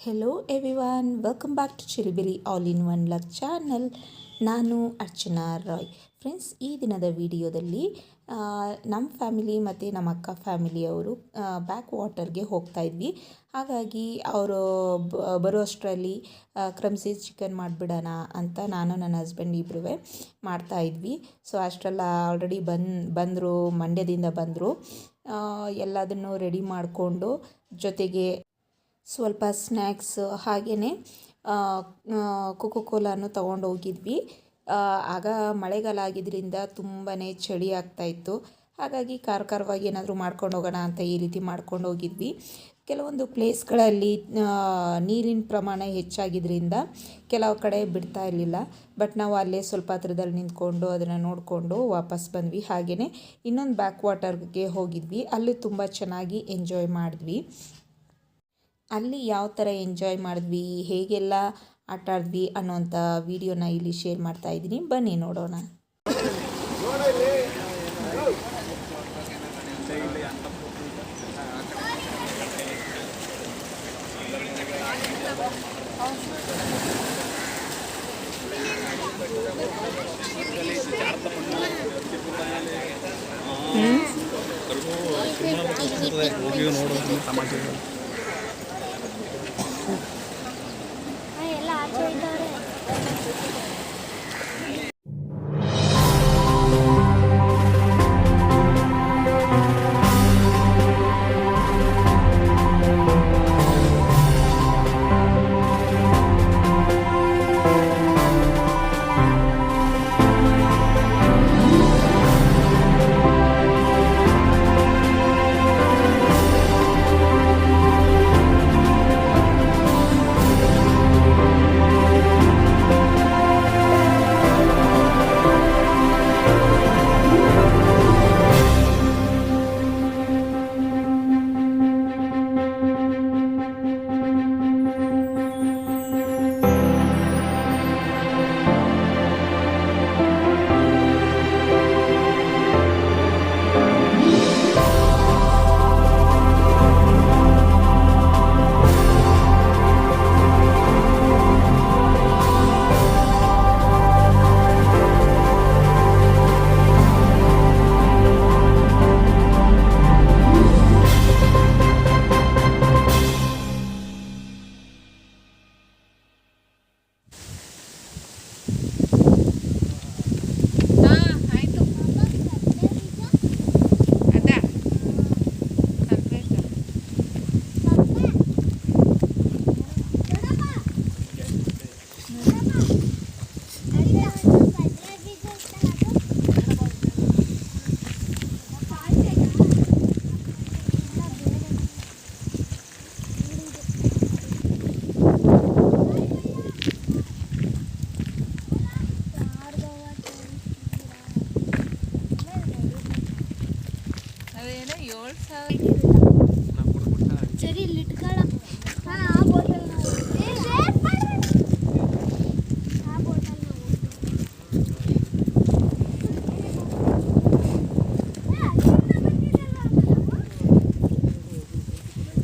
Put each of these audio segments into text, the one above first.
Hello everyone welcome back to Chiribiri all in one luck channel ನಾನು Archana Roy friends ಈ ದಿನದ ವಿಡಿಯೋದಲ್ಲಿ ನಮ್ಮ ಫ್ಯಾಮಿಲಿ ಮತ್ತು ನಮ್ಮ ಅಕ್ಕ ಫ್ಯಾಮಿಲಿಯವರು ಬ್ಯಾಕ್ ವಾಟರ್ಗೆ ಹೋಗ್ತಾ ಇದ್ವಿ. ಹಾಗಾಗಿ ಅವರು ಬರೋ ಅಷ್ಟರಲ್ಲಿ ಕ್ರಮ್ಸಿ ಚಿಕನ್ ಮಾಡಿಬಿಡೋಣ ಅಂತ ನಾನು ನನ್ನ ಹಸ್ಬೆಂಡ್ ಇಬ್ಬರೂ ಮಾಡ್ತಾ ಇದ್ವಿ. ಸೊ ಅಷ್ಟೆಲ್ಲ ಆಲ್ರೆಡಿ ಬಂದು, ಬಂದರು, ಮಂಡ್ಯದಿಂದ ಬಂದರು. ಎಲ್ಲದನ್ನು ರೆಡಿ ಮಾಡಿಕೊಂಡು ಜೊತೆಗೆ ಸ್ವಲ್ಪ ಸ್ನ್ಯಾಕ್ಸ್ ಹಾಗೆಯೇ ಕೋಕೋ ಕೋಲಾನು ತೊಗೊಂಡು ಹೋಗಿದ್ವಿ. ಆಗ ಮಳೆಗಾಲ ಆಗಿದ್ದರಿಂದ ತುಂಬಾ ಚಳಿ ಆಗ್ತಾಯಿತ್ತು ಹಾಗಾಗಿ ಖಾರ ಖಾರವಾಗಿ ಏನಾದರೂ ಮಾಡ್ಕೊಂಡು ಹೋಗೋಣ ಅಂತ ಈ ರೀತಿ ಮಾಡ್ಕೊಂಡು ಹೋಗಿದ್ವಿ. ಕೆಲವೊಂದು ಪ್ಲೇಸ್ಗಳಲ್ಲಿ ನೀರಿನ ಪ್ರಮಾಣ ಹೆಚ್ಚಾಗಿದ್ದರಿಂದ ಕೆಲವು ಕಡೆ ಬಿಡ್ತಾ ಇರಲಿಲ್ಲ. ಬಟ್ ನಾವು ಅಲ್ಲೇ ಸ್ವಲ್ಪ ಹತ್ರದಲ್ಲಿ ನಿಂತ್ಕೊಂಡು ಅದನ್ನು ನೋಡಿಕೊಂಡು ವಾಪಸ್ ಬಂದ್ವಿ. ಹಾಗೆಯೇ ಇನ್ನೊಂದು ಬ್ಯಾಕ್ ವಾಟರ್ಗೆ ಹೋಗಿದ್ವಿ. ಅಲ್ಲಿ ತುಂಬ ಚೆನ್ನಾಗಿ ಎಂಜಾಯ್ ಮಾಡಿದ್ವಿ. ಅಲ್ಲಿ ಯಾವ ಥರ ಎಂಜಾಯ್ ಮಾಡಿದ್ವಿ ಹೇಗೆಲ್ಲ ಆಟ ಆಡಿದ್ವಿ ಅನ್ನೋಂಥ ವಿಡಿಯೋನ ಇಲ್ಲಿ ಶೇರ್ ಮಾಡ್ತಾ ಇದ್ದೀನಿ. ಬನ್ನಿ ನೋಡೋಣ. ನೋಡೋದು 頑張ってください。ಅದೇನೋ ಏಳು ಸಾವಿರ. ಸರಿ ಇಲ್ಲಿ ಇಟ್ಕೊಳ ಹಾ ಆ ಬಾಟಲ್ ಆ ಬಾಟಲ್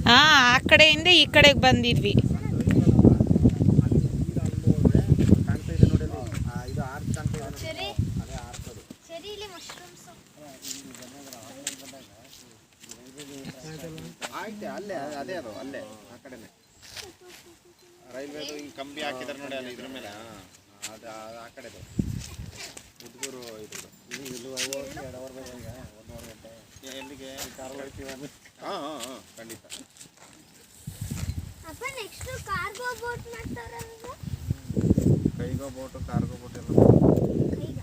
ಹಾಂ ಆ ಕಡೆಯಿಂದ ಈ ಕಡೆಗೆ ಬಂದಿದ್ವಿ ಸರಿ ಸರಿ ಇಲ್ಲಿ ಮಶ್ರೂಮ್ಸ್ ಆಯ್ತು ಅಲ್ಲೇ ಅದೇ ಅದು ಅಲ್ಲೇ ಆ ಕಡೆನೆ ರೈಲ್ವೆದು ಹಿಂಗೆ ಕಂಬಿ ಹಾಕಿದಾರೆ ನೋಡಿ ಅಲ್ಲಿ ಇದ್ರ ಮೇಲೆ ಹಾಂ ಅದು ಆ- ಆ ಕಡೆದು ಉದ್ಗೂರು ಇದು ಎ- ಎಲ್ಲಿಗೆ ಹಾಂ ಹಾಂ ಹಾಂ ಖಂಡಿತ ಅಪ್ಪ ನೆಕ್ಸ್ಟ್ ಕಾರ್ಗೋ ಬೋಟ್ ಮಾಡ್ತಾರಲ್ವ ಕೈಗೋ ಬೋಟ್ ಕಾರ್ಗೋ ಬೋಟ್ ಎಲ್ಲ ಕೈಗ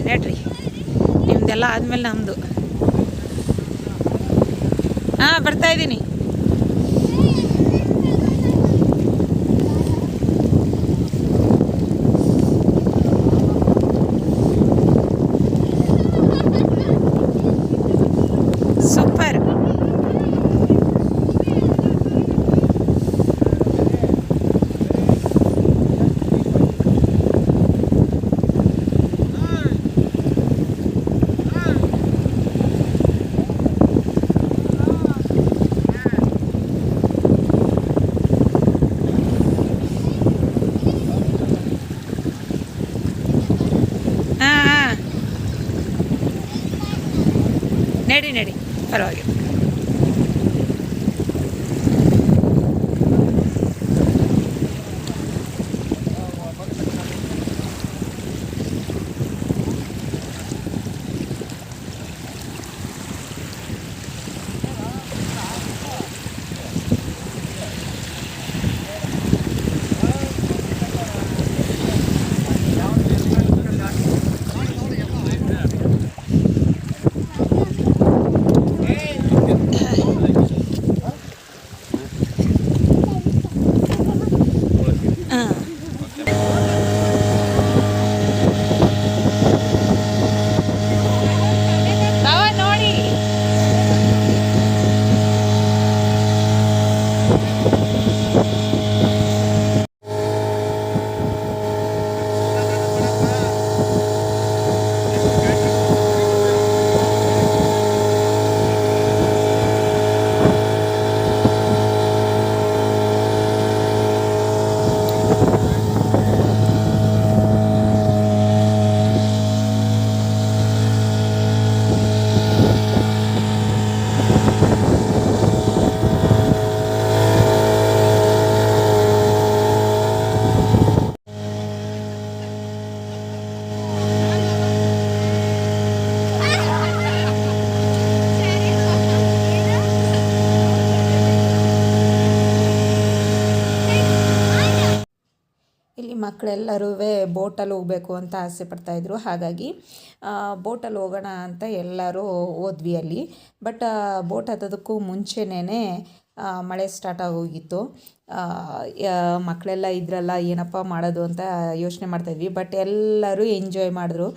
ಸುಮ್ಮನೆ ಎಲ್ಲ ಆದಮೇಲೆ ನಮ್ಮದು ಹಾಂ ಬರ್ತಾ ಮಕ್ಕಳೆಲ್ಲರೂ ಬೋಟಲ್ಲಿ ಹೋಗಬೇಕು ಅಂತ ಆಸೆ ಪಡ್ತಾಯಿದ್ರು ಹಾಗಾಗಿ ಬೋಟಲ್ಲಿ ಹೋಗೋಣ ಅಂತ ಎಲ್ಲರೂ ಹೋದ್ವಿ ಅಲ್ಲಿ. ಬಟ್ ಬೋಟ್ ಹತ್ತೋದಕ್ಕೂ ಮುಂಚೆನೇ ಮಳೆ ಸ್ಟಾರ್ಟ್ ಆಗೋಗಿತ್ತು. ಮಕ್ಕಳೆಲ್ಲ ಇದ್ರಲ್ಲ, ಏನಪ್ಪ ಮಾಡೋದು ಅಂತ ಯೋಚನೆ ಮಾಡ್ತಾಯಿದ್ವಿ ಬಟ್ ಎಲ್ಲರೂ ಎಂಜಾಯ್ ಮಾಡಿದ್ರು.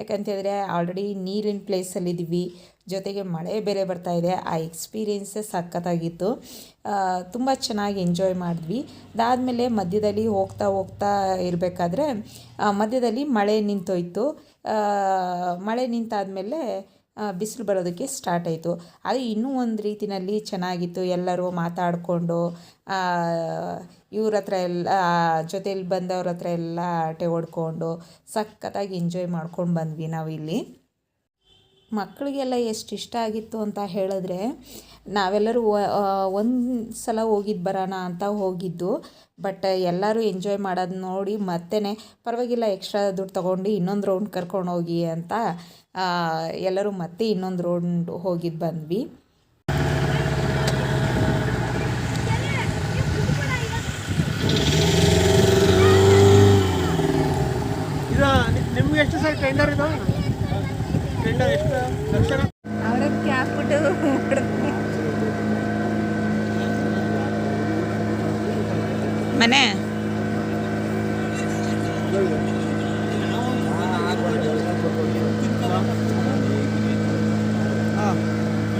ಯಾಕಂತೇಳಿದ್ರೆ ಆಲ್ರೆಡಿ ನೀರಿನ ಪ್ಲೇಸಲ್ಲಿದ್ದೀವಿ ಜೊತೆಗೆ ಮಳೆ ಬೇರೆ ಬರ್ತಾ ಇದೆ. ಆ ಎಕ್ಸ್ಪೀರಿಯೆನ್ಸೇ ಸಖತ್ತಾಗಿತ್ತು. ತುಂಬ ಚೆನ್ನಾಗಿ ಎಂಜಾಯ್ ಮಾಡಿದ್ವಿ. ಅದಾದಮೇಲೆ ಮಧ್ಯದಲ್ಲಿ ಹೋಗ್ತಾ ಹೋಗ್ತಾ ಇರಬೇಕಾದ್ರೆ ಮಧ್ಯದಲ್ಲಿ ಮಳೆ ನಿಂತೋಯ್ತು. ಮಳೆ ನಿಂತಾದಮೇಲೆ ಬಿಸಿಲು ಬರೋದಕ್ಕೆ ಸ್ಟಾರ್ಟ್ ಆಯಿತು. ಅದು ಇನ್ನೂ ಒಂದು ರೀತಿಯಲ್ಲಿ ಚೆನ್ನಾಗಿತ್ತು. ಎಲ್ಲರೂ ಮಾತಾಡಿಕೊಂಡು ಇವ್ರ ಹತ್ರ ಎಲ್ಲ ಜೊತೆಯಲ್ಲಿ ಬಂದವ್ರ ಹತ್ರ ಎಲ್ಲ ಆಟೆ ಹೊಡ್ಕೊಂಡು ಸಖತ್ತಾಗಿ ಎಂಜಾಯ್ ಮಾಡ್ಕೊಂಡು ಬಂದ್ವಿ ನಾವು ಇಲ್ಲಿ ಮಕ್ಕಳಿಗೆಲ್ಲ ಎಷ್ಟು ಇಷ್ಟ ಆಗಿತ್ತು ಅಂತ ಹೇಳಿದ್ರೆ, ನಾವೆಲ್ಲರೂ ಒಂದು ಸಲ ಹೋಗಿದ್ದು ಬರೋಣ ಅಂತ ಹೋಗಿದ್ದು. ಬಟ್ ಎಲ್ಲರೂ ಎಂಜಾಯ್ ಮಾಡೋದು ನೋಡಿ ಮತ್ತೆ ಪರವಾಗಿಲ್ಲ ಎಕ್ಸ್ಟ್ರಾ ದುಡ್ಡು ತೊಗೊಂಡು ಇನ್ನೊಂದು ರೌಂಡ್ ಕರ್ಕೊಂಡು ಹೋಗಿ ಅಂತ ಎಲ್ಲರೂ ಮತ್ತೆ ಇನ್ನೊಂದು ರೌಂಡ್ ಹೋಗಿದ್ದು ಬಂದ್ವಿ. ನಿಮ್ಗೆ ಎಷ್ಟು ಸರ್ ಟೆಂಡರ್ ಇದು? ಟೆಂಡರ್ ಎಷ್ಟು ಲಕ್ಷ ಅವರ ಕ್ಯಾಪಿಟ್ಟು ಮನೆ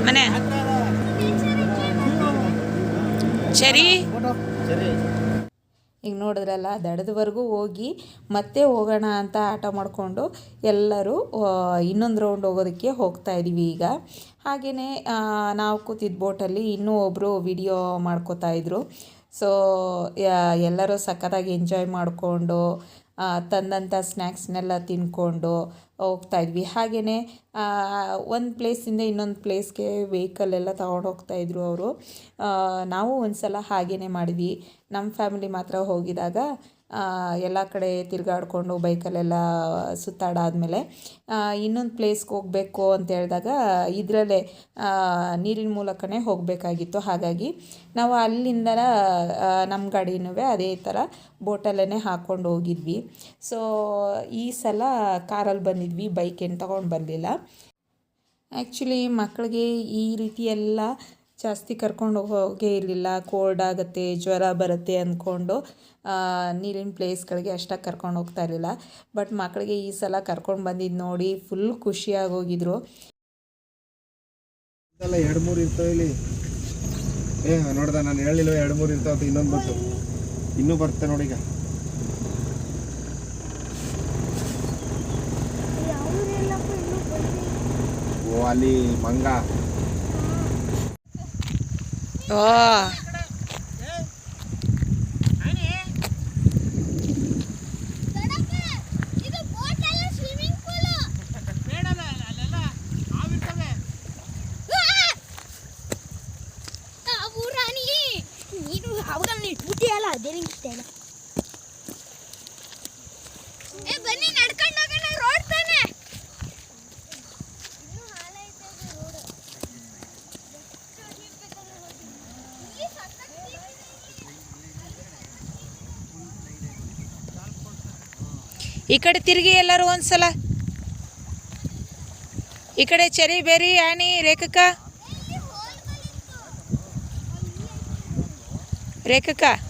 ಮನೆ ಸರಿ ಸರಿ ಈಗ ನೋಡಿದ್ರಲ್ಲ, ದಡದವರೆಗೂ ಹೋಗಿ ಮತ್ತೆ ಹೋಗೋಣ ಅಂತ ಆಟ ಮಾಡಿಕೊಂಡು ಎಲ್ಲರೂ ಇನ್ನೊಂದು ರೌಂಡ್ ಹೋಗೋದಕ್ಕೆ ಹೋಗ್ತಾ ಇದ್ದೀವಿ ಈಗ. ಹಾಗೆಯೇ ನಾವು ಕೂತಿದ್ದ ಬೋಟಲ್ಲಿ ಇನ್ನೂ ಒಬ್ಬರು ವಿಡಿಯೋ ಮಾಡ್ಕೋತಾ ಇದ್ರು. ಸೊ ಎಲ್ಲರೂ ಸಖತ್ತಾಗಿ ಎಂಜಾಯ್ ಮಾಡಿಕೊಂಡು ತಂದಂಥ ಸ್ನ್ಯಾಕ್ಸ್ನೆಲ್ಲ ಹೋಗ್ತಾ ಇದ್ವಿ. ಹಾಗೆಯೇ ಒಂದು ಪ್ಲೇಸಿಂದ ಇನ್ನೊಂದು ಪ್ಲೇಸ್ಗೆ ವೆಹಿಕಲ್ ಎಲ್ಲ ತಗೊಂಡು ಹೋಗ್ತಾಯಿದ್ರು ಅವರು. ನಾವು ಒಂದು ಸಲ ಹಾಗೆಯೇ ಮಾಡಿದ್ವಿ. ನಮ್ಮ ಫ್ಯಾಮಿಲಿ ಮಾತ್ರ ಹೋಗಿದಾಗ ಎಲ್ಲ ಕಡೆ ತಿರುಗಾಡ್ಕೊಂಡು ಬೈಕಲ್ಲೆಲ್ಲ ಸುತ್ತಾಡಾದಮೇಲೆ ಇನ್ನೊಂದು ಪ್ಲೇಸ್ಗೆ ಹೋಗಬೇಕು ಅಂತ ಹೇಳಿದಾಗ ಇದರಲ್ಲೇ ನೀರಿನ ಮೂಲಕನೇ ಹೋಗಬೇಕಾಗಿತ್ತು. ಹಾಗಾಗಿ ನಾವು ಅಲ್ಲಿಂದ ನಮ್ಮ ಗಾಡಿನೂ ಅದೇ ಥರ ಬೋಟಲ್ಲೇ ಹಾಕ್ಕೊಂಡು ಹೋಗಿದ್ವಿ. ಸೊ ಈ ಸಲ ಕಾರಲ್ಲಿ ಬಂದಿದ್ವಿ ಬೈಕ್ ಏನು ತೊಗೊಂಡು ಬರಲಿಲ್ಲ ಆ್ಯಕ್ಚುಲಿ ಮಕ್ಕಳಿಗೆ ಈ ರೀತಿ ಎಲ್ಲ ಜಾಸ್ತಿ ಕರ್ಕೊಂಡು ಹೋಗೇ ಇರಲಿಲ್ಲ ಕೋಲ್ಡ್ ಆಗುತ್ತೆ ಜ್ವರ ಬರುತ್ತೆ ಅಂದ್ಕೊಂಡು ನೀರಿನ ಪ್ಲೇಸ್ಗಳಿಗೆ ಅಷ್ಟಾಗಿ ಕರ್ಕೊಂಡು ಹೋಗ್ತಾ ಇರಲಿಲ್ಲ. ಬಟ್ ಮಕ್ಕಳಿಗೆ ಈ ಸಲ ಕರ್ಕೊಂಡು ಬಂದಿದ್ದು ನೋಡಿ ಫುಲ್ ಖುಷಿಯಾಗಿ ಹೋಗಿದ್ರು. ಎರಡು ಮೂರು ಇರ್ತಾವೆ ಇಲ್ಲಿ. ಏ ನೋಡ್ದ ನಾನು ಹೇಳಿಲ್ವ ಎರಡು ಮೂರು ಇರ್ತಾವ ಅಂತ ಇನ್ನೊಂದು ಬಂತು. ಇನ್ನೂ ಬರುತ್ತೆ ನೋಡಿ ಈಗ. ಓ ಅಲ್ಲಿ ಮಂಗ. ಓ ದೊಡ್ಡಪ್ಪ, ಇದು ಬೋಟ್ ಅಲ್ಲ ಸ್ವಿಮ್ಮಿಂಗ್ ಪೂಲ್ ರಾಣಿ ನೀನು ಅವಾಗ ಇಟ್ಬಿಟ್ಟಿಯಲ್ಲ ಅದೇ ನಿಂಗೆ ಇಷ್ಟ ಇಲ್ಲ ಏ ಬನ್ನಿ ನಡ್ಕೊಂಡು ಹೋಗೋಣ ರೋಡ್ ತಾನೆ ಇನ್ನೂ ಹಾಲ ಐತೆ ರೋಡ್ ಇಲ್ಲಿ ಸಖತ್ deep ಇದೆ ಇಲ್ಲಿ. ಈ ಕಡೆ ತಿರುಗಿ ಎಲ್ಲರೂ ಒಂದ್ಸಲ. ಈ ಕಡೆ ಚೆರಿ ಬೇರಿ ಆಣಿ ರೇಖಕ. ಇಲ್ಲಿ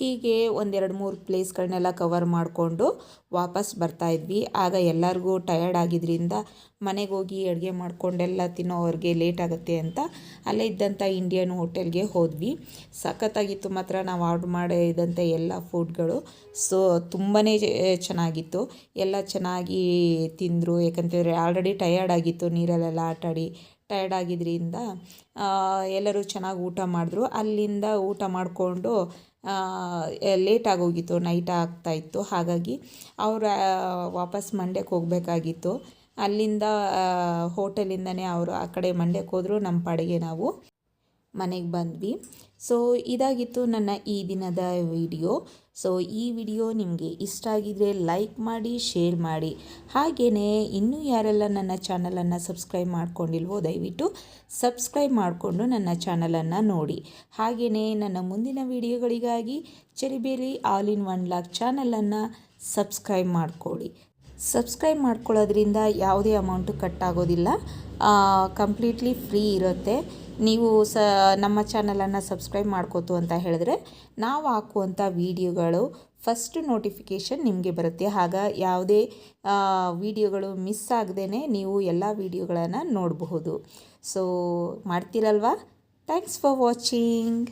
ಹೀಗೆ ಒಂದೆರಡು ಮೂರು ಪ್ಲೇಸ್ಗಳನ್ನೆಲ್ಲ ಕವರ್ ಮಾಡಿಕೊಂಡು ವಾಪಸ್ ಬರ್ತಾ ಇದ್ವಿ. ಆಗ ಎಲ್ಲರಿಗೂ ಟಯರ್ಡ್ ಆಗಿದ್ದರಿಂದ ಮನೆಗೆ ಹೋಗಿ ಅಡುಗೆ ಮಾಡಿಕೊಂಡೆಲ್ಲ ತಿನ್ನೋವ್ರಿಗೆ ಲೇಟ್ ಆಗುತ್ತೆ ಅಂತ ಅಲ್ಲೇ ಇದ್ದಂಥ ಇಂಡಿಯನ್ ಹೋಟೆಲ್ಗೆ ಹೋದ್ವಿ. ಸಖತ್ತಾಗಿತ್ತು ಮಾತ್ರ ನಾವು ಆರ್ಡ್ರ್ ಮಾಡಿದಂಥ ಎಲ್ಲ ಫುಡ್ಗಳು ಸೊ ತುಂಬಾ ಚೆನ್ನಾಗಿತ್ತು. ಎಲ್ಲ ಚೆನ್ನಾಗಿ ತಿಂದರು. ಯಾಕಂತಂದರೆ ಆಲ್ರೆಡಿ ಟಯರ್ಡ್ ಆಗಿತ್ತು ನೀರಲ್ಲೆಲ್ಲ ಆಟಾಡಿ ಟಯರ್ಡ್ ಆಗಿದ್ದರಿಂದ ಎಲ್ಲರೂ ಚೆನ್ನಾಗಿ ಊಟ ಮಾಡಿದ್ರು. ಅಲ್ಲಿಂದ ಊಟ ಮಾಡಿಕೊಂಡು ಲೇಟ್ ಆಗೋಗಿತ್ತು ನೈಟ್ ಆಗ್ತಾಯಿತ್ತು ಹಾಗಾಗಿ ಅವರು ವಾಪಸ್ ಮಂಡ್ಯಕ್ಕೆ ಹೋಗಬೇಕಾಗಿತ್ತು. ಅಲ್ಲಿಂದ ಹೋಟೆಲಿಂದನೇ ಅವರು ಆ ಕಡೆ ಮಂಡ್ಯಕ್ಕೆ ಹೋದರು. ನಮ್ಮ ಪಾಡಿಗೆ ನಾವು ಮನೆಗೆ ಬಂದ್ವಿ. ಸೊ ಇದಾಗಿತ್ತು ನನ್ನ ಈ ದಿನದ ವಿಡಿಯೋ. ಸೊ ಈ ವಿಡಿಯೋ ನಿಮಗೆ ಇಷ್ಟ ಆಗಿದರೆ ಲೈಕ್ ಮಾಡಿ ಶೇರ್ ಮಾಡಿ. ಹಾಗೆಯೇ ಇನ್ನೂ ಯಾರೆಲ್ಲ ನನ್ನ ಚಾನಲನ್ನು ಸಬ್ಸ್ಕ್ರೈಬ್ ಮಾಡ್ಕೊಂಡಿಲ್ವೋ ದಯವಿಟ್ಟು ಸಬ್ಸ್ಕ್ರೈಬ್ ಮಾಡಿಕೊಂಡು ನನ್ನ ಚಾನಲನ್ನು ನೋಡಿ. ಹಾಗೆಯೇ ನನ್ನ ಮುಂದಿನ ವಿಡಿಯೋಗಳಿಗಾಗಿ Chiribiri all in one lock ಚಾನಲನ್ನು ಸಬ್ಸ್ಕ್ರೈಬ್ ಮಾಡಿಕೊಳ್ಳಿ. ಸಬ್ಸ್ಕ್ರೈಬ್ ಮಾಡ್ಕೊಳ್ಳೋದ್ರಿಂದ ಯಾವುದೇ ಅಮೌಂಟು ಕಟ್ ಆಗೋದಿಲ್ಲ. ಕಂಪ್ಲೀಟ್ಲಿ ಫ್ರೀ ಇರುತ್ತೆ. ನೀವು ಸ, ನಮ್ಮ ಚಾನಲನ್ನು ಸಬ್ಸ್ಕ್ರೈಬ್ ಮಾಡ್ಕೋತು ಅಂತ ಹೇಳಿದ್ರೆ ನಾವು ಹಾಕುವಂಥ ವೀಡಿಯೋಗಳು ಫಸ್ಟ್ ನೋಟಿಫಿಕೇಷನ್ ನಿಮಗೆ ಬರುತ್ತೆ. ಆಗ ಯಾವುದೇ ವೀಡಿಯೋಗಳು ಮಿಸ್ ಆಗದೇ ನೀವು ಎಲ್ಲ ವೀಡಿಯೋಗಳನ್ನು ನೋಡಬಹುದು. ಸೊ ಮಾಡ್ತೀರಲ್ವಾ? Thanks for watching